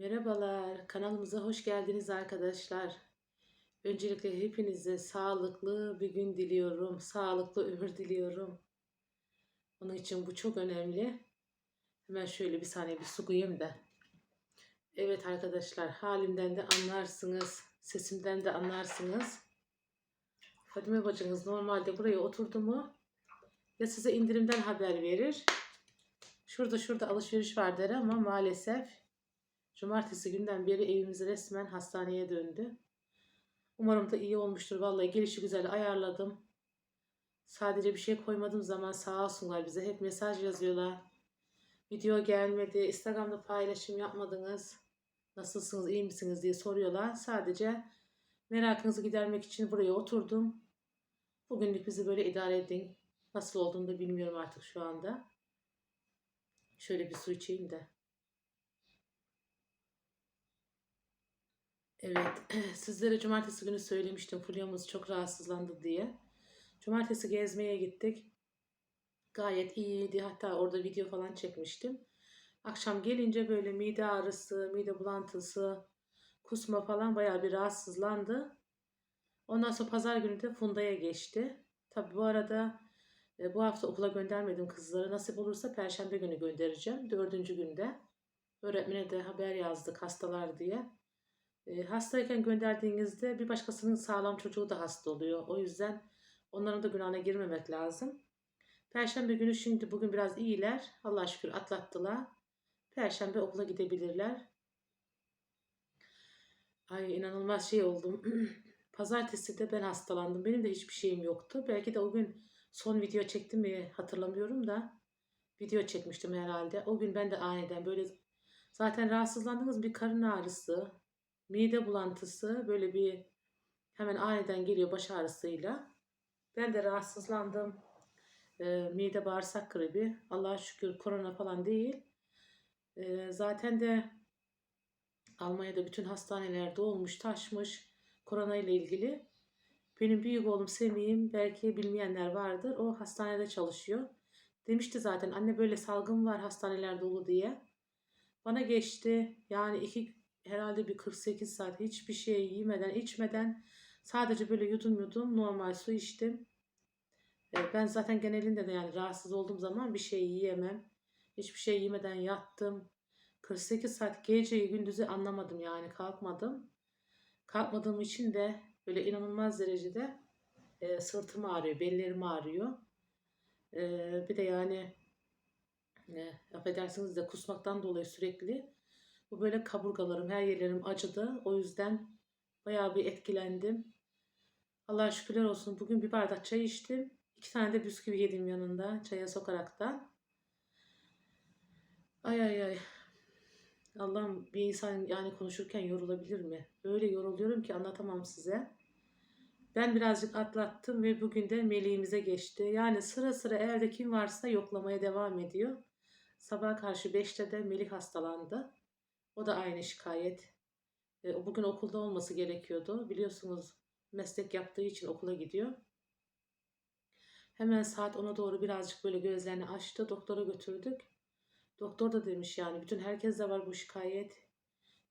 Merhabalar, kanalımıza hoş geldiniz arkadaşlar. Öncelikle hepinize sağlıklı bir gün diliyorum, sağlıklı ömür diliyorum. Onun için bu çok önemli. Hemen şöyle bir saniye bir su koyayım da. Evet arkadaşlar, halimden de anlarsınız, sesimden de anlarsınız. Fadime bacınız normalde buraya oturdu mu ya size indirimden haber verir. Şurada şurada alışveriş var der ama maalesef Cumartesi günden beri evimiz resmen hastaneye döndü. Umarım da iyi olmuştur. Vallahi gelişi güzel ayarladım. Sadece bir şey koymadığım zaman sağ olsunlar bize hep mesaj yazıyorlar. Video gelmedi, Instagram'da paylaşım yapmadınız. Nasılsınız, iyi misiniz diye soruyorlar. Sadece merakınızı gidermek için buraya oturdum. Bugünlük bizi böyle idare edin. Nasıl olduğunu da bilmiyorum artık şu anda. Şöyle bir su içeyim de. Evet, sizlere cumartesi günü söylemiştim Fulya'mız çok rahatsızlandı diye. Cumartesi gezmeye gittik. Gayet iyiydi. Hatta orada video falan çekmiştim. Akşam gelince böyle mide ağrısı, mide bulantısı, kusma falan bayağı bir rahatsızlandı. Ondan sonra pazar günü de Funda'ya geçti. Tabi bu arada e, bu hafta okula göndermedim kızları. Nasip olursa perşembe günü göndereceğim. Dördüncü günde. Öğretmene de haber yazdık hastalar diye. Hastayken gönderdiğinizde bir başkasının sağlam çocuğu da hasta oluyor. O yüzden onların da günahına girmemek lazım. Perşembe günü şimdi bugün biraz iyiler. Allah şükür atlattılar. Perşembe okula gidebilirler. Ay inanılmaz şey oldum. Pazartesi de ben hastalandım. Benim de hiçbir şeyim yoktu. Belki de o gün son video çektim mi hatırlamıyorum da video çekmiştim herhalde. O gün ben de aniden böyle zaten rahatsızlandığınız bir karın ağrısı, mide bulantısı böyle bir hemen aniden geliyor baş ağrısıyla. Ben de rahatsızlandım. E, mide bağırsak gribi. Allah'a şükür korona falan değil. E, zaten de Almanya'da bütün hastanelerde olmuş taşmış korona ile ilgili. Benim büyük oğlum Semih'im belki bilmeyenler vardır. O hastanede çalışıyor. Demişti zaten anne böyle salgın var hastaneler dolu diye. Bana geçti. Yani iki herhalde bir 48 saat hiçbir şey yemeden içmeden sadece böyle yudum yudum normal su içtim. E, ben zaten genelinde de yani rahatsız olduğum zaman bir şey yiyemem. Hiçbir şey yemeden yattım. 48 saat geceyi gündüzü anlamadım yani kalkmadım. Kalkmadığım için de böyle inanılmaz derecede e, sırtım ağrıyor, bellerim ağrıyor. E, bir de yani e, affedersiniz de kusmaktan dolayı sürekli bu böyle kaburgalarım, her yerlerim acıdı. O yüzden bayağı bir etkilendim. Allah'a şükürler olsun. Bugün bir bardak çay içtim. İki tane de bisküvi yedim yanında çaya sokaraktan. Ay ay ay. Allah'ım bir insan yani konuşurken yorulabilir mi? Öyle yoruluyorum ki anlatamam size. Ben birazcık atlattım ve bugün de meleğimize geçti. Yani sıra sıra evde kim varsa yoklamaya devam ediyor. Sabah karşı 5'te de Melih hastalandı. O da aynı şikayet. E, bugün okulda olması gerekiyordu. Biliyorsunuz meslek yaptığı için okula gidiyor. Hemen saat 10'a doğru birazcık böyle gözlerini açtı. Doktora götürdük. Doktor da demiş yani bütün herkeste var bu şikayet.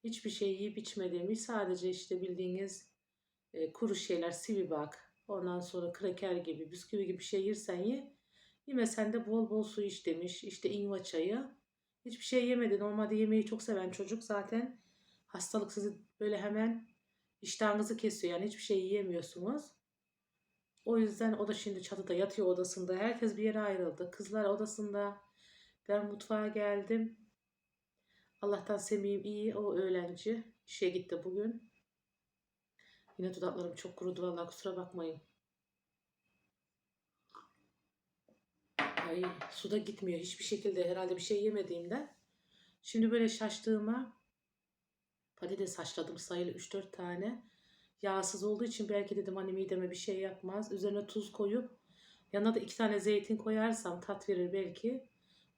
Hiçbir şey yiyip içme demiş. Sadece işte bildiğiniz e, kuru şeyler, sivi bak. Ondan sonra kraker gibi, bisküvi gibi bir şey yersen ye. Yemesen de bol bol su iç demiş. İşte inva çayı. Hiçbir şey yemedi. Normalde yemeği çok seven çocuk zaten hastalık sizi böyle hemen iştahınızı kesiyor. Yani hiçbir şey yiyemiyorsunuz. O yüzden o da şimdi çatıda yatıyor odasında. Herkes bir yere ayrıldı. Kızlar odasında. Ben mutfağa geldim. Allah'tan Semih'im iyi. O öğlenci. İşe gitti bugün. Yine dudaklarım çok kurudu. Vallahi kusura bakmayın. Ay suda gitmiyor hiçbir şekilde herhalde bir şey yemediğimden. Şimdi böyle şaştığıma patates haşladım sayılı 3-4 tane. Yağsız olduğu için belki dedim hani mideme bir şey yapmaz. Üzerine tuz koyup yanına da iki tane zeytin koyarsam tat verir belki.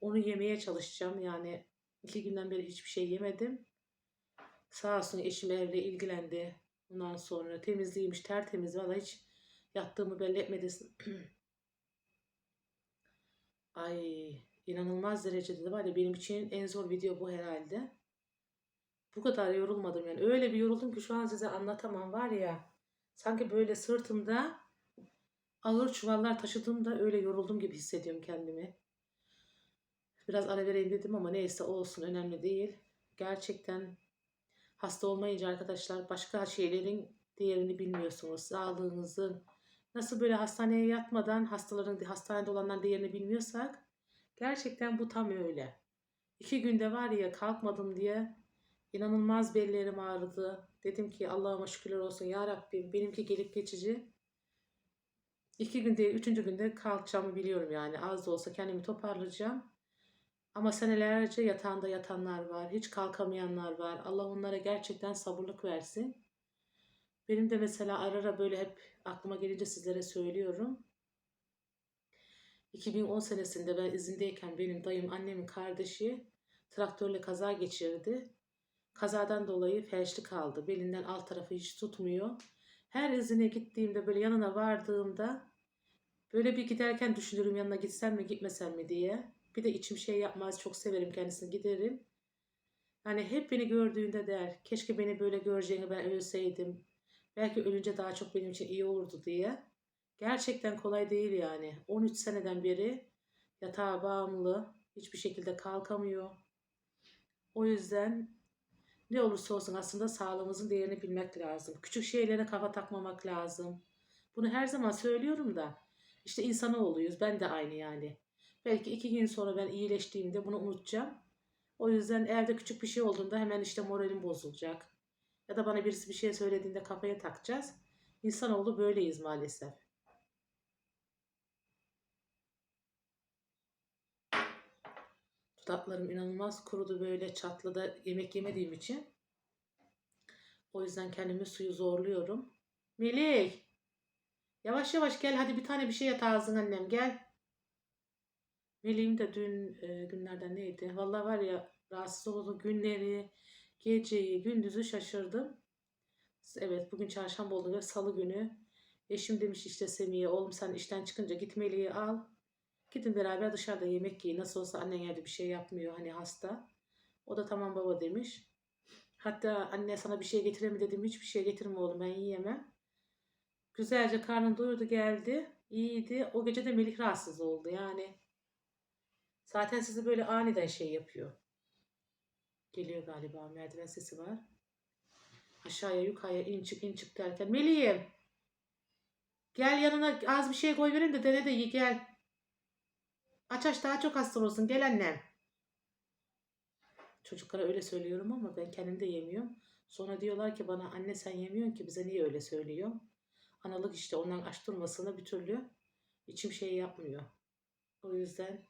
Onu yemeye çalışacağım. Yani iki günden beri hiçbir şey yemedim. Sağ olsun eşim evle ilgilendi. Ondan sonra temizliğiymiş tertemiz. Valla hiç yattığımı belli etmedi. Ay inanılmaz derecede de var ya benim için en zor video bu herhalde. Bu kadar yorulmadım yani. Öyle bir yoruldum ki şu an size anlatamam var ya. Sanki böyle sırtımda ağır çuvallar taşıdığımda öyle yoruldum gibi hissediyorum kendimi. Biraz ara vereyim dedim ama neyse olsun önemli değil. Gerçekten hasta olmayınca arkadaşlar başka şeylerin değerini bilmiyorsunuz. Sağlığınızın nasıl böyle hastaneye yatmadan hastaların hastanede olanların değerini bilmiyorsak gerçekten bu tam öyle. İki günde var ya kalkmadım diye inanılmaz bellerim ağrıdı. Dedim ki Allah'ıma şükürler olsun ya Rabbim benimki gelip geçici. İki günde, üçüncü günde kalkacağımı biliyorum yani. Az da olsa kendimi toparlayacağım. Ama senelerce yatağında yatanlar var. Hiç kalkamayanlar var. Allah onlara gerçekten sabırlık versin. Benim de mesela ara ara böyle hep aklıma gelince sizlere söylüyorum. 2010 senesinde ben izindeyken benim dayım annemin kardeşi traktörle kaza geçirdi. Kazadan dolayı felçli kaldı. Belinden alt tarafı hiç tutmuyor. Her izine gittiğimde böyle yanına vardığımda böyle bir giderken düşünürüm yanına gitsem mi gitmesem mi diye. Bir de içim şey yapmaz çok severim kendisini giderim. Yani hep beni gördüğünde der keşke beni böyle göreceğini ben ölseydim. Belki ölünce daha çok benim için iyi olurdu diye. Gerçekten kolay değil yani. 13 seneden beri yatağa bağımlı. Hiçbir şekilde kalkamıyor. O yüzden ne olursa olsun aslında sağlığımızın değerini bilmek lazım. Küçük şeylere kafa takmamak lazım. Bunu her zaman söylüyorum da işte insanoğluyuz. Ben de aynı yani. Belki iki gün sonra ben iyileştiğimde bunu unutacağım. O yüzden evde küçük bir şey olduğunda hemen işte moralim bozulacak. Ya da bana birisi bir şey söylediğinde kafaya takacağız. İnsanoğlu böyleyiz maalesef. Dudaklarım inanılmaz kurudu böyle çatladı yemek yemediğim için. O yüzden kendimi suyu zorluyorum. Melih! Yavaş yavaş gel hadi bir tane bir şey at ağzın annem gel. Melih'im de dün e, günlerden neydi? Vallahi var ya rahatsız olduğu günleri, geceyi, gündüzü şaşırdım. Evet bugün çarşamba oldu ve salı günü. Eşim demiş işte Semih'e oğlum sen işten çıkınca git Melih'i al. Gidin beraber dışarıda yemek yiyin. Nasıl olsa annen evde bir şey yapmıyor hani hasta. O da tamam baba demiş. Hatta anne sana bir şey getireyim mi dedim. Hiçbir şey getirme oğlum ben yiyemem. Güzelce karnını doyurdu geldi. İyiydi. O gece de Melih rahatsız oldu yani. Zaten sizi böyle aniden şey yapıyor. Geliyor galiba merdiven sesi var. Aşağıya yukarıya in çık in çık derken Melih'im gel yanına az bir şey koy verin de dene de ye gel. Aç aç daha çok hasta olsun gel annem. Çocuklara öyle söylüyorum ama ben kendim de yemiyorum. Sonra diyorlar ki bana anne sen yemiyorsun ki bize niye öyle söylüyor? Analık işte ondan aç durmasına bir türlü içim şey yapmıyor. O yüzden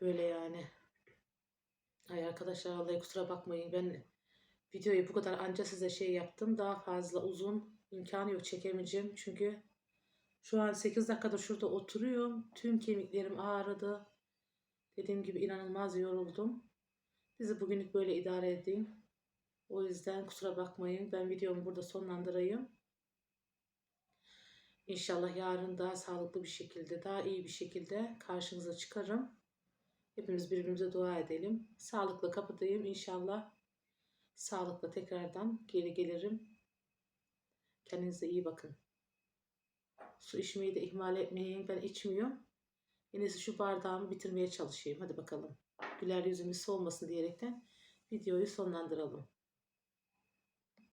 böyle yani. Ay arkadaşlar vallahi kusura bakmayın ben videoyu bu kadar anca size şey yaptım. Daha fazla uzun imkanı yok çekemeyeceğim. Çünkü şu an 8 dakikada şurada oturuyorum. Tüm kemiklerim ağrıdı. Dediğim gibi inanılmaz yoruldum. Bizi bugünlük böyle idare edeyim. O yüzden kusura bakmayın. Ben videomu burada sonlandırayım. İnşallah yarın daha sağlıklı bir şekilde, daha iyi bir şekilde karşınıza çıkarım. Hepimiz birbirimize dua edelim. Sağlıkla kapatayım. İnşallah sağlıkla tekrardan geri gelirim. Kendinize iyi bakın. Su içmeyi de ihmal etmeyin. Ben içmiyorum. En şu bardağımı bitirmeye çalışayım. Hadi bakalım. Güler yüzümüz solmasın diyerekten videoyu sonlandıralım.